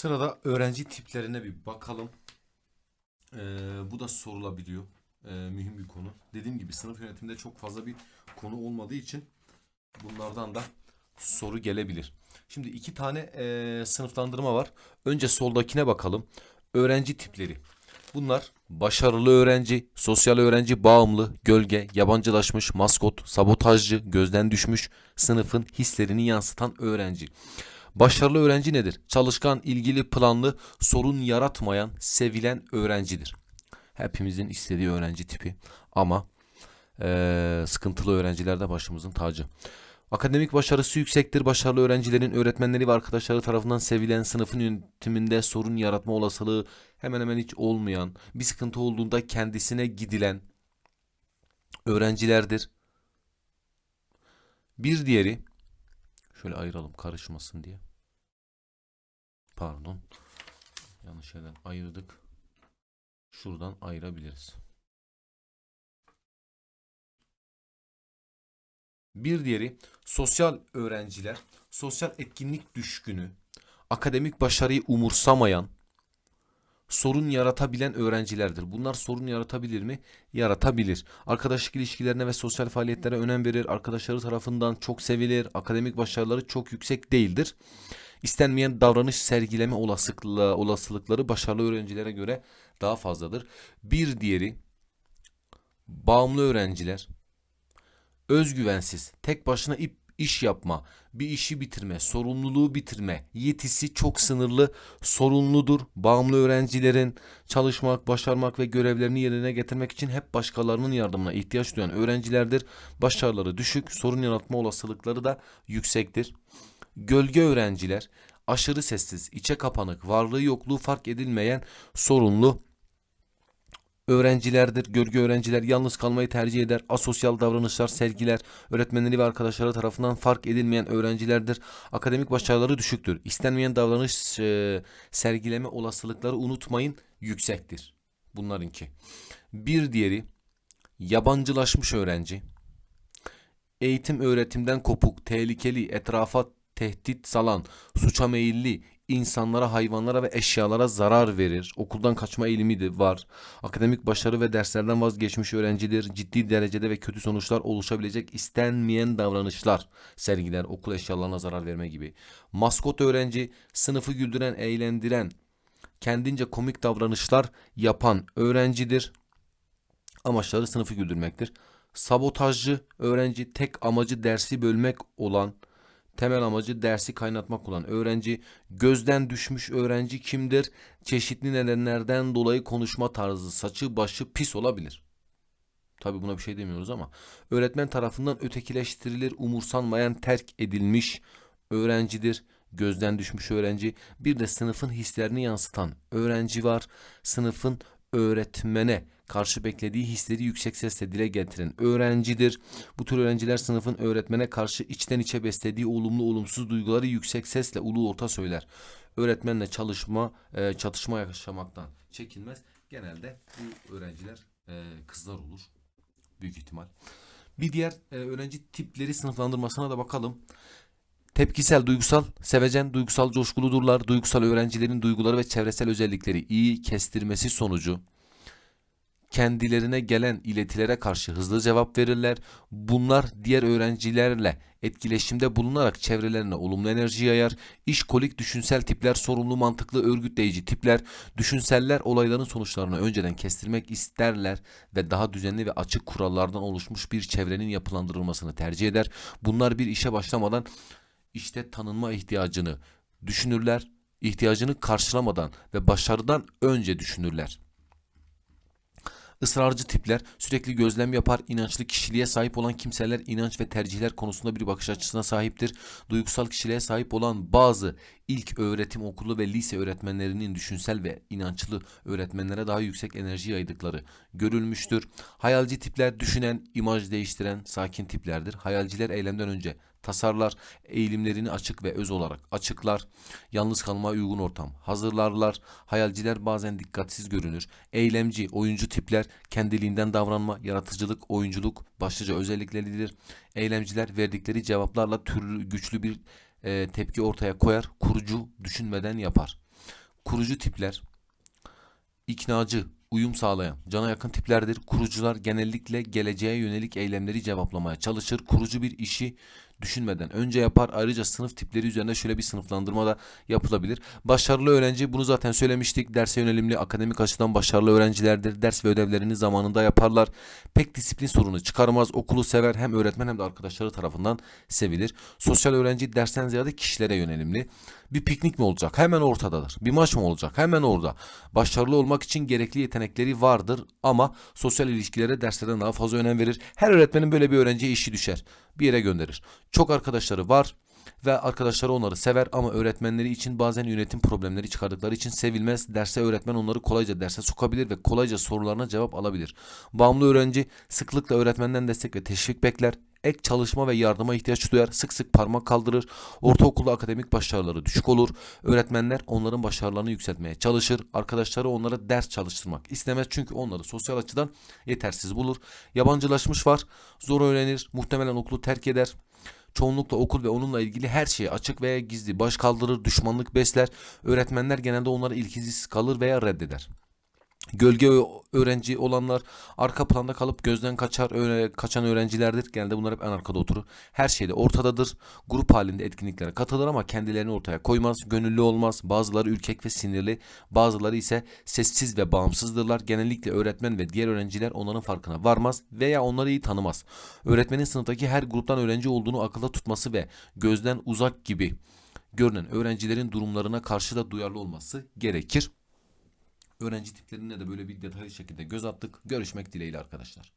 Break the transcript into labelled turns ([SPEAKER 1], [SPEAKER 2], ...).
[SPEAKER 1] Sırada öğrenci tiplerine bir bakalım. Ee, bu da sorulabiliyor. Ee, mühim bir konu. Dediğim gibi sınıf yönetiminde çok fazla bir konu olmadığı için bunlardan da soru gelebilir. Şimdi iki tane ee, sınıflandırma var. Önce soldakine bakalım. Öğrenci tipleri. Bunlar başarılı öğrenci, sosyal öğrenci, bağımlı, gölge, yabancılaşmış, maskot, sabotajcı, gözden düşmüş, sınıfın hislerini yansıtan öğrenci. Başarılı öğrenci nedir? Çalışkan, ilgili, planlı, sorun yaratmayan, sevilen öğrencidir. Hepimizin istediği öğrenci tipi ama eee, sıkıntılı öğrenciler de başımızın tacı. Akademik başarısı yüksektir. Başarılı öğrencilerin öğretmenleri ve arkadaşları tarafından sevilen sınıfın yönetiminde sorun yaratma olasılığı hemen hemen hiç olmayan, bir sıkıntı olduğunda kendisine gidilen öğrencilerdir. Bir diğeri şöyle ayıralım karışmasın diye. Pardon. Yanlış yerden ayırdık. Şuradan ayırabiliriz. Bir diğeri sosyal öğrenciler, sosyal etkinlik düşkünü, akademik başarıyı umursamayan, sorun yaratabilen öğrencilerdir. Bunlar sorun yaratabilir mi? Yaratabilir. Arkadaşlık ilişkilerine ve sosyal faaliyetlere önem verir. Arkadaşları tarafından çok sevilir. Akademik başarıları çok yüksek değildir. İstenmeyen davranış sergileme olasılıkla, olasılıkları başarılı öğrencilere göre daha fazladır. Bir diğeri bağımlı öğrenciler özgüvensiz, tek başına ip iş yapma, bir işi bitirme, sorumluluğu bitirme, yetisi çok sınırlı, sorumludur. Bağımlı öğrencilerin çalışmak, başarmak ve görevlerini yerine getirmek için hep başkalarının yardımına ihtiyaç duyan öğrencilerdir. Başarıları düşük, sorun yaratma olasılıkları da yüksektir. Gölge öğrenciler aşırı sessiz, içe kapanık, varlığı yokluğu fark edilmeyen sorunlu öğrencilerdir. Gölge öğrenciler yalnız kalmayı tercih eder. Asosyal davranışlar sergiler. Öğretmenleri ve arkadaşları tarafından fark edilmeyen öğrencilerdir. Akademik başarıları düşüktür. İstenmeyen davranış e, sergileme olasılıkları unutmayın yüksektir. Bunlarınki. Bir diğeri yabancılaşmış öğrenci. Eğitim öğretimden kopuk, tehlikeli, etrafa tehdit salan, suça meyilli, insanlara, hayvanlara ve eşyalara zarar verir. Okuldan kaçma eğilimi de var. Akademik başarı ve derslerden vazgeçmiş öğrencidir. Ciddi derecede ve kötü sonuçlar oluşabilecek istenmeyen davranışlar sergiler. Okul eşyalarına zarar verme gibi. Maskot öğrenci, sınıfı güldüren, eğlendiren, kendince komik davranışlar yapan öğrencidir. Amaçları sınıfı güldürmektir. Sabotajcı öğrenci tek amacı dersi bölmek olan temel amacı dersi kaynatmak olan öğrenci, gözden düşmüş öğrenci kimdir? Çeşitli nedenlerden dolayı konuşma tarzı, saçı, başı pis olabilir. Tabi buna bir şey demiyoruz ama öğretmen tarafından ötekileştirilir, umursanmayan, terk edilmiş öğrencidir. Gözden düşmüş öğrenci. Bir de sınıfın hislerini yansıtan öğrenci var. Sınıfın öğretmene karşı beklediği hisleri yüksek sesle dile getiren öğrencidir. Bu tür öğrenciler sınıfın öğretmene karşı içten içe beslediği olumlu olumsuz duyguları yüksek sesle ulu orta söyler. Öğretmenle çalışma, e, çatışma yaşamaktan çekinmez. Genelde bu öğrenciler e, kızlar olur. Büyük ihtimal. Bir diğer e, öğrenci tipleri sınıflandırmasına da bakalım. Tepkisel, duygusal, sevecen, duygusal coşkuludurlar. Duygusal öğrencilerin duyguları ve çevresel özellikleri iyi kestirmesi sonucu kendilerine gelen iletilere karşı hızlı cevap verirler. Bunlar diğer öğrencilerle etkileşimde bulunarak çevrelerine olumlu enerji yayar. İşkolik düşünsel tipler, sorumlu mantıklı örgütleyici tipler, düşünseller olayların sonuçlarını önceden kestirmek isterler ve daha düzenli ve açık kurallardan oluşmuş bir çevrenin yapılandırılmasını tercih eder. Bunlar bir işe başlamadan işte tanınma ihtiyacını düşünürler, ihtiyacını karşılamadan ve başarıdan önce düşünürler. Israrcı tipler sürekli gözlem yapar, inançlı kişiliğe sahip olan kimseler inanç ve tercihler konusunda bir bakış açısına sahiptir. Duygusal kişiliğe sahip olan bazı ilk öğretim okulu ve lise öğretmenlerinin düşünsel ve inançlı öğretmenlere daha yüksek enerji yaydıkları görülmüştür. Hayalci tipler düşünen, imaj değiştiren, sakin tiplerdir. Hayalciler eylemden önce tasarlar, eğilimlerini açık ve öz olarak açıklar, yalnız kalmaya uygun ortam hazırlarlar, hayalciler bazen dikkatsiz görünür, eylemci, oyuncu tipler kendiliğinden davranma, yaratıcılık, oyunculuk başlıca özellikleridir. Eylemciler verdikleri cevaplarla türlü güçlü bir e, tepki ortaya koyar, kurucu düşünmeden yapar. kurucu tipler iknacı, uyum sağlayan, cana yakın tiplerdir. Kurucular genellikle geleceğe yönelik eylemleri cevaplamaya çalışır. Kurucu bir işi düşünmeden önce yapar. Ayrıca sınıf tipleri üzerinde şöyle bir sınıflandırma da yapılabilir. Başarılı öğrenci bunu zaten söylemiştik. Derse yönelimli akademik açıdan başarılı öğrencilerdir. Ders ve ödevlerini zamanında yaparlar. Pek disiplin sorunu çıkarmaz. Okulu sever. Hem öğretmen hem de arkadaşları tarafından sevilir. Sosyal öğrenci dersten ziyade kişilere yönelimli. Bir piknik mi olacak? Hemen ortadadır. Bir maç mı olacak? Hemen orada. Başarılı olmak için gerekli yetenekleri vardır ama sosyal ilişkilere derslerden daha fazla önem verir. Her öğretmenin böyle bir öğrenciye işi düşer. Bir yere gönderir. Çok arkadaşları var ve arkadaşları onları sever ama öğretmenleri için bazen yönetim problemleri çıkardıkları için sevilmez. Derse öğretmen onları kolayca derse sokabilir ve kolayca sorularına cevap alabilir. Bağımlı öğrenci sıklıkla öğretmenden destek ve teşvik bekler. Ek çalışma ve yardıma ihtiyaç duyar. Sık sık parmak kaldırır. Ortaokulda akademik başarıları düşük olur. Öğretmenler onların başarılarını yükseltmeye çalışır. Arkadaşları onlara ders çalıştırmak istemez çünkü onları sosyal açıdan yetersiz bulur. Yabancılaşmış var. Zor öğrenir. Muhtemelen okulu terk eder. Çoğunlukla okul ve onunla ilgili her şeye açık veya gizli baş kaldırır, düşmanlık besler. Öğretmenler genelde onlara ilgisiz kalır veya reddeder. Gölge öğrenci olanlar arka planda kalıp gözden kaçar öğre- kaçan öğrencilerdir. Genelde bunlar hep en arkada oturur. Her şeyde ortadadır. Grup halinde etkinliklere katılır ama kendilerini ortaya koymaz. Gönüllü olmaz. Bazıları ürkek ve sinirli. Bazıları ise sessiz ve bağımsızdırlar. Genellikle öğretmen ve diğer öğrenciler onların farkına varmaz veya onları iyi tanımaz. Öğretmenin sınıftaki her gruptan öğrenci olduğunu akılda tutması ve gözden uzak gibi görünen öğrencilerin durumlarına karşı da duyarlı olması gerekir. Öğrenci tiplerine de böyle bir detaylı şekilde göz attık. Görüşmek dileğiyle arkadaşlar.